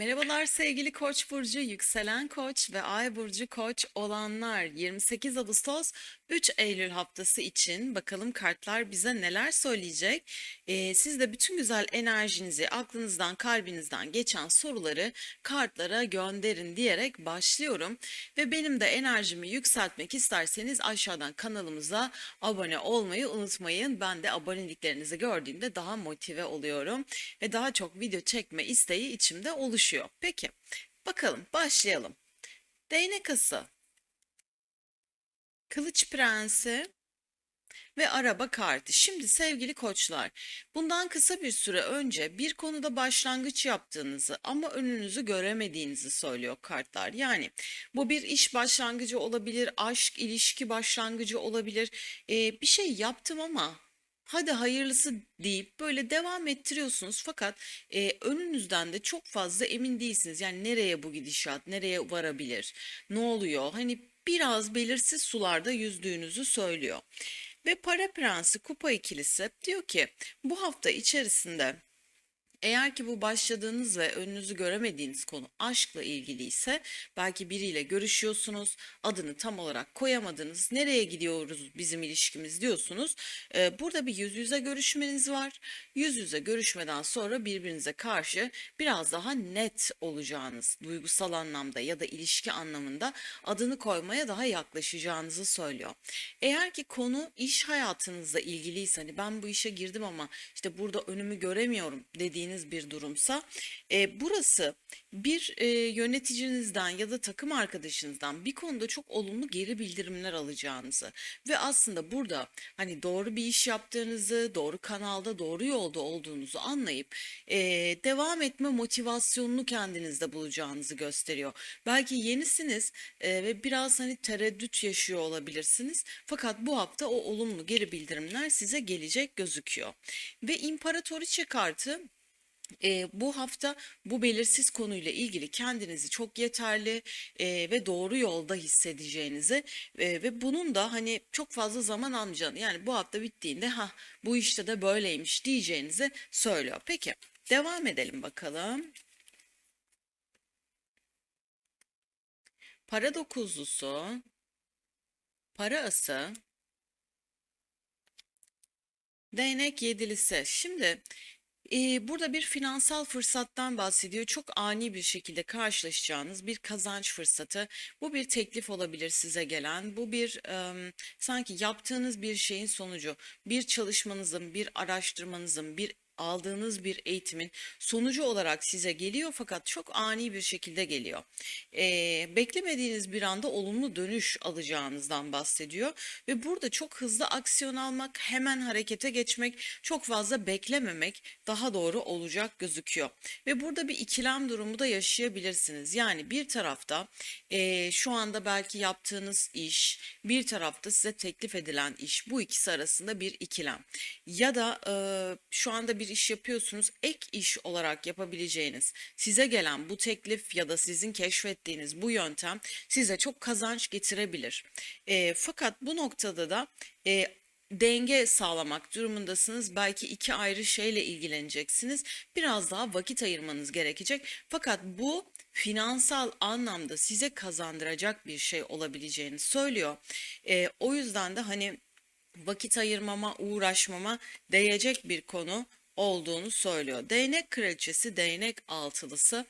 Merhabalar sevgili Koç burcu, yükselen Koç ve Ay burcu Koç olanlar. 28 Ağustos 3 Eylül haftası için bakalım kartlar bize neler söyleyecek. Ee, siz de bütün güzel enerjinizi aklınızdan kalbinizden geçen soruları kartlara gönderin diyerek başlıyorum. Ve benim de enerjimi yükseltmek isterseniz aşağıdan kanalımıza abone olmayı unutmayın. Ben de aboneliklerinizi gördüğümde daha motive oluyorum ve daha çok video çekme isteği içimde oluşuyor. Peki bakalım başlayalım. Değnek ası, kılıç prensi ve araba kartı. Şimdi sevgili koçlar, bundan kısa bir süre önce bir konuda başlangıç yaptığınızı ama önünüzü göremediğinizi söylüyor kartlar. Yani bu bir iş başlangıcı olabilir, aşk, ilişki başlangıcı olabilir. Ee, bir şey yaptım ama hadi hayırlısı deyip böyle devam ettiriyorsunuz fakat e, önünüzden de çok fazla emin değilsiniz. Yani nereye bu gidişat, nereye varabilir, ne oluyor? Hani biraz belirsiz sularda yüzdüğünüzü söylüyor. Ve para prensi kupa ikilisi diyor ki bu hafta içerisinde eğer ki bu başladığınız ve önünüzü göremediğiniz konu aşkla ilgiliyse belki biriyle görüşüyorsunuz, adını tam olarak koyamadınız, nereye gidiyoruz bizim ilişkimiz diyorsunuz. Ee, burada bir yüz yüze görüşmeniz var. Yüz yüze görüşmeden sonra birbirinize karşı biraz daha net olacağınız, duygusal anlamda ya da ilişki anlamında adını koymaya daha yaklaşacağınızı söylüyor. Eğer ki konu iş hayatınızla ilgiliyse hani ben bu işe girdim ama işte burada önümü göremiyorum dediğiniz bir durumsa e, burası bir e, yöneticinizden ya da takım arkadaşınızdan bir konuda çok olumlu geri bildirimler alacağınızı ve aslında burada hani doğru bir iş yaptığınızı, doğru kanalda, doğru yolda olduğunuzu anlayıp e, devam etme motivasyonunu kendinizde bulacağınızı gösteriyor. Belki yenisiniz e, ve biraz hani tereddüt yaşıyor olabilirsiniz. Fakat bu hafta o olumlu geri bildirimler size gelecek gözüküyor. Ve İmparatoriçe kartı e, bu hafta bu belirsiz konuyla ilgili kendinizi çok yeterli e, ve doğru yolda hissedeceğinizi e, ve bunun da hani çok fazla zaman almayacağını yani bu hafta bittiğinde ha bu işte de böyleymiş diyeceğinizi söylüyor. Peki devam edelim bakalım. Para dokuzlusu, para ası, değnek yedilisi. Şimdi Burada bir finansal fırsattan bahsediyor. Çok ani bir şekilde karşılaşacağınız bir kazanç fırsatı. Bu bir teklif olabilir size gelen. Bu bir sanki yaptığınız bir şeyin sonucu. Bir çalışmanızın, bir araştırmanızın, bir aldığınız bir eğitimin sonucu olarak size geliyor fakat çok ani bir şekilde geliyor. Ee, beklemediğiniz bir anda olumlu dönüş alacağınızdan bahsediyor ve burada çok hızlı aksiyon almak, hemen harekete geçmek, çok fazla beklememek daha doğru olacak gözüküyor. Ve burada bir ikilem durumu da yaşayabilirsiniz. Yani bir tarafta e, şu anda belki yaptığınız iş, bir tarafta size teklif edilen iş bu ikisi arasında bir ikilem. Ya da e, şu anda bir iş yapıyorsunuz ek iş olarak yapabileceğiniz size gelen bu teklif ya da sizin keşfettiğiniz bu yöntem size çok kazanç getirebilir. E, fakat bu noktada da e, denge sağlamak durumundasınız. Belki iki ayrı şeyle ilgileneceksiniz. Biraz daha vakit ayırmanız gerekecek. Fakat bu finansal anlamda size kazandıracak bir şey olabileceğini söylüyor. E, o yüzden de hani vakit ayırmama, uğraşmama değecek bir konu olduğunu söylüyor. Değnek kraliçesi, değnek altılısı.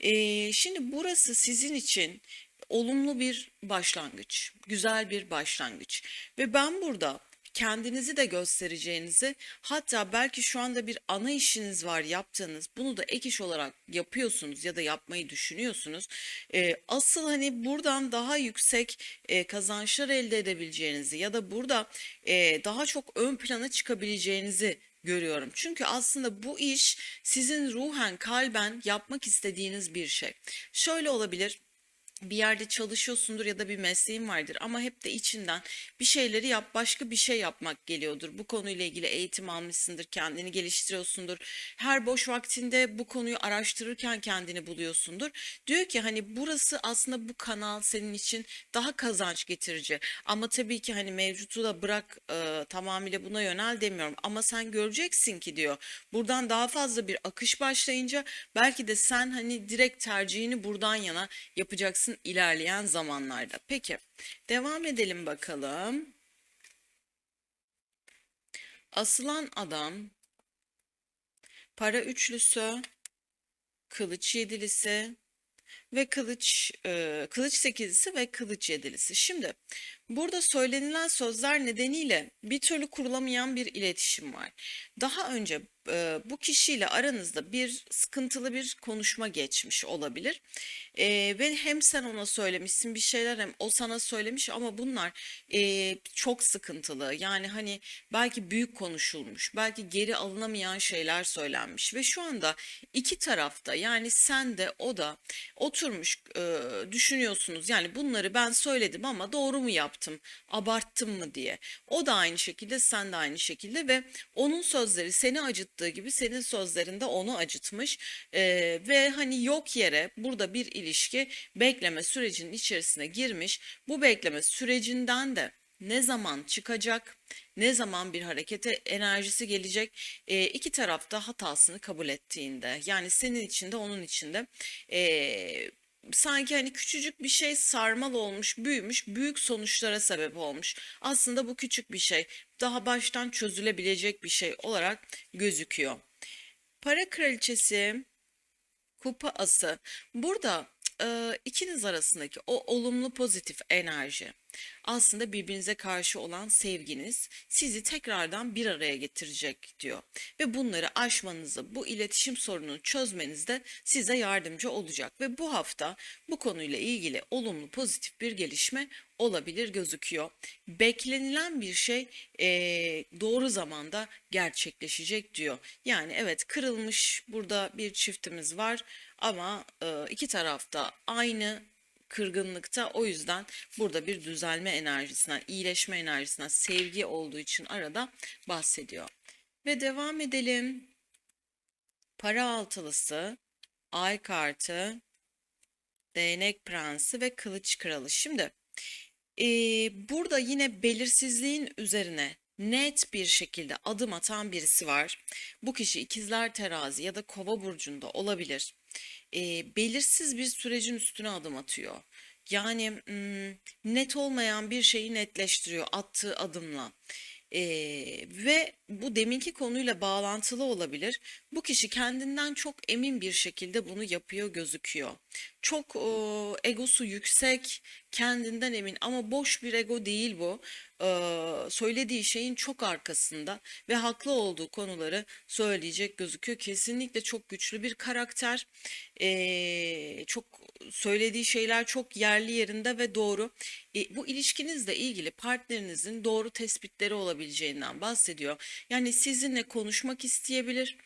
Ee, şimdi burası sizin için olumlu bir başlangıç, güzel bir başlangıç. Ve ben burada kendinizi de göstereceğinizi hatta belki şu anda bir ana işiniz var yaptığınız bunu da ek iş olarak yapıyorsunuz ya da yapmayı düşünüyorsunuz. Ee, asıl hani buradan daha yüksek e, kazançlar elde edebileceğinizi ya da burada e, daha çok ön plana çıkabileceğinizi görüyorum. Çünkü aslında bu iş sizin ruhen, kalben yapmak istediğiniz bir şey. Şöyle olabilir. Bir yerde çalışıyorsundur ya da bir mesleğin vardır ama hep de içinden bir şeyleri yap, başka bir şey yapmak geliyordur. Bu konuyla ilgili eğitim almışsındır, kendini geliştiriyorsundur. Her boş vaktinde bu konuyu araştırırken kendini buluyorsundur. Diyor ki hani burası aslında bu kanal senin için daha kazanç getirici. Ama tabii ki hani mevcutu da bırak e, tamamıyla buna yönel demiyorum. Ama sen göreceksin ki diyor. Buradan daha fazla bir akış başlayınca belki de sen hani direkt tercihini buradan yana yapacaksın ilerleyen zamanlarda. Peki devam edelim bakalım. Asılan adam, para üçlüsü, kılıç yedilisi ve kılıç e, kılıç sekizlisi ve kılıç yedilisi. Şimdi burada söylenilen sözler nedeniyle bir türlü kurulamayan bir iletişim var. Daha önce e, bu kişiyle aranızda bir sıkıntılı bir konuşma geçmiş olabilir. E, ve hem sen ona söylemişsin bir şeyler hem o sana söylemiş ama bunlar e, çok sıkıntılı. Yani hani belki büyük konuşulmuş, belki geri alınamayan şeyler söylenmiş ve şu anda iki tarafta yani sen de o da oturmuş e, düşünüyorsunuz. Yani bunları ben söyledim ama doğru mu yaptım, abarttım mı diye. O da aynı şekilde, sen de aynı şekilde ve onun sözleri seni acıttığı gibi senin sözlerinde onu acıtmış E, ve hani yok yere burada bir ilişki bekleme sürecinin içerisine girmiş. Bu bekleme sürecinden de ne zaman çıkacak, ne zaman bir harekete enerjisi gelecek e, iki tarafta hatasını kabul ettiğinde yani senin için de onun için de e, sanki hani küçücük bir şey sarmal olmuş, büyümüş, büyük sonuçlara sebep olmuş. Aslında bu küçük bir şey, daha baştan çözülebilecek bir şey olarak gözüküyor. Para kraliçesi Kupa ası. Burada e, ikiniz arasındaki o olumlu pozitif enerji aslında birbirinize karşı olan sevginiz sizi tekrardan bir araya getirecek diyor. Ve bunları aşmanızı, bu iletişim sorununu çözmenizde size yardımcı olacak. Ve bu hafta bu konuyla ilgili olumlu pozitif bir gelişme olabilir gözüküyor. Beklenilen bir şey e, doğru zamanda gerçekleşecek diyor. Yani evet kırılmış burada bir çiftimiz var ama e, iki tarafta aynı kırgınlıkta o yüzden burada bir düzelme enerjisinden, iyileşme enerjisinden, sevgi olduğu için arada bahsediyor. Ve devam edelim. Para altılısı, ay kartı, değnek prensi ve kılıç kralı. Şimdi e, burada yine belirsizliğin üzerine net bir şekilde adım atan birisi var. Bu kişi ikizler terazi ya da kova burcunda olabilir e, belirsiz bir sürecin üstüne adım atıyor. Yani net olmayan bir şeyi netleştiriyor attığı adımla. Ee, ve bu deminki konuyla bağlantılı olabilir. Bu kişi kendinden çok emin bir şekilde bunu yapıyor gözüküyor. Çok o, egosu yüksek, kendinden emin ama boş bir ego değil bu. Ee, söylediği şeyin çok arkasında ve haklı olduğu konuları söyleyecek gözüküyor. Kesinlikle çok güçlü bir karakter. Ee, çok söylediği şeyler çok yerli yerinde ve doğru. E, bu ilişkinizle ilgili partnerinizin doğru tespitleri olabileceğinden bahsediyor. Yani sizinle konuşmak isteyebilir,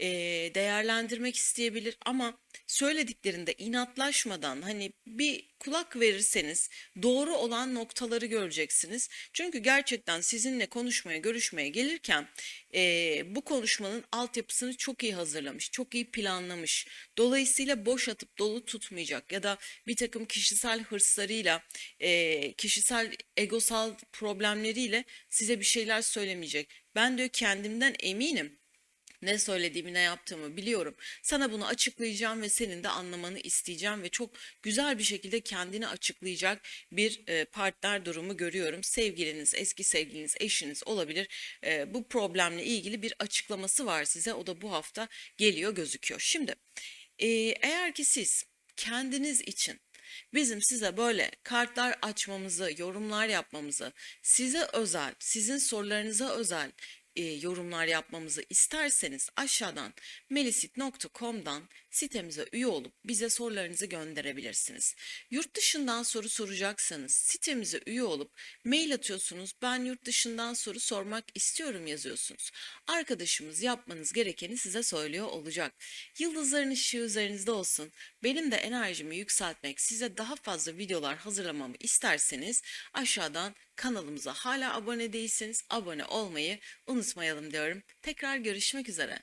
e, değerlendirmek isteyebilir ama söylediklerinde inatlaşmadan hani bir kulak verirseniz doğru olan noktaları göreceksiniz. Çünkü gerçekten sizinle konuşmaya, görüşmeye gelirken e, bu konuşmanın altyapısını çok iyi hazırlamış, çok iyi planlamış. Dolayısıyla boş atıp dolu tutmayacak ya da bir takım kişisel hırslarıyla, e, kişisel egosal problemleriyle size bir şeyler söylemeyecek. Ben diyor kendimden eminim ne söylediğimi, ne yaptığımı biliyorum. Sana bunu açıklayacağım ve senin de anlamanı isteyeceğim ve çok güzel bir şekilde kendini açıklayacak bir e, partner durumu görüyorum. Sevgiliniz, eski sevgiliniz, eşiniz olabilir. E, bu problemle ilgili bir açıklaması var size. O da bu hafta geliyor gözüküyor. Şimdi e, eğer ki siz kendiniz için Bizim size böyle kartlar açmamızı, yorumlar yapmamızı, size özel, sizin sorularınıza özel e, yorumlar yapmamızı isterseniz aşağıdan melisit.com'dan sitemize üye olup bize sorularınızı gönderebilirsiniz. Yurt dışından soru soracaksanız sitemize üye olup mail atıyorsunuz. Ben yurt dışından soru sormak istiyorum yazıyorsunuz. Arkadaşımız yapmanız gerekeni size söylüyor olacak. Yıldızların ışığı üzerinizde olsun. Benim de enerjimi yükseltmek, size daha fazla videolar hazırlamamı isterseniz aşağıdan kanalımıza hala abone değilseniz abone olmayı unutmayalım diyorum. Tekrar görüşmek üzere.